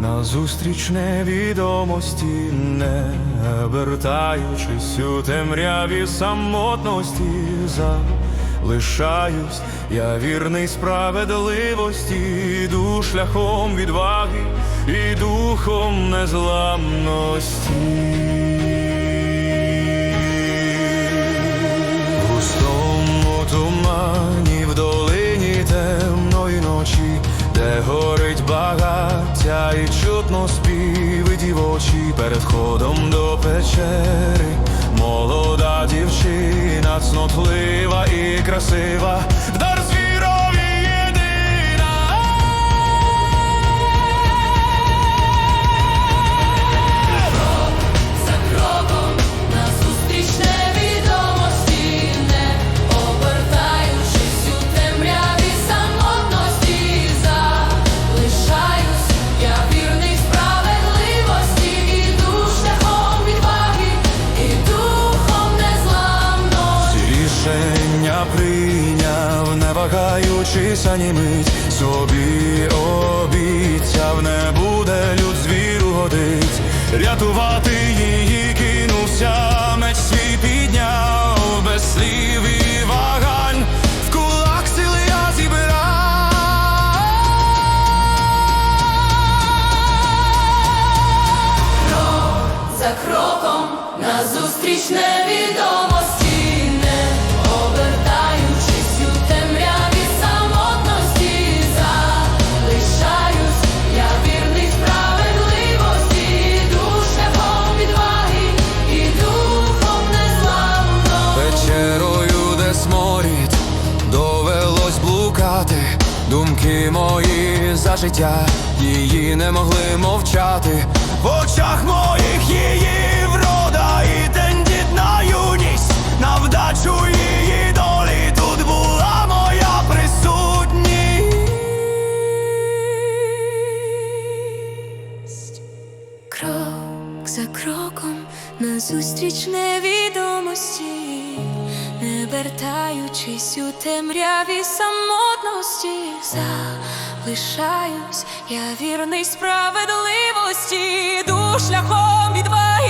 Назустріч невідомості, не обертаючись у темряві самотності, залишаюсь, я вірний справедливості, йду шляхом відваги і духом незламності. В густому тумані в красива, вагаючись ані мить, собі обіцяв, не буде люд звіру годить, рятувати її кинувся, за життя, її не могли мовчати. В очах моїх її врода і тендітна юність. На вдачу її долі тут була моя присутність. Крок за кроком назустріч невідомості, не вертаючись у темряві самотності, залишаюсь, я вірний справедливості, йду шляхом відваги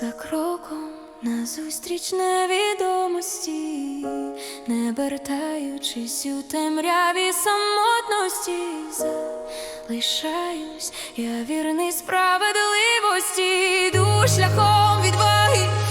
за кроком назустріч невідомості, не вертаючись у темряві самотності, залишаюсь, я вірний справедливості, йду шляхом відваги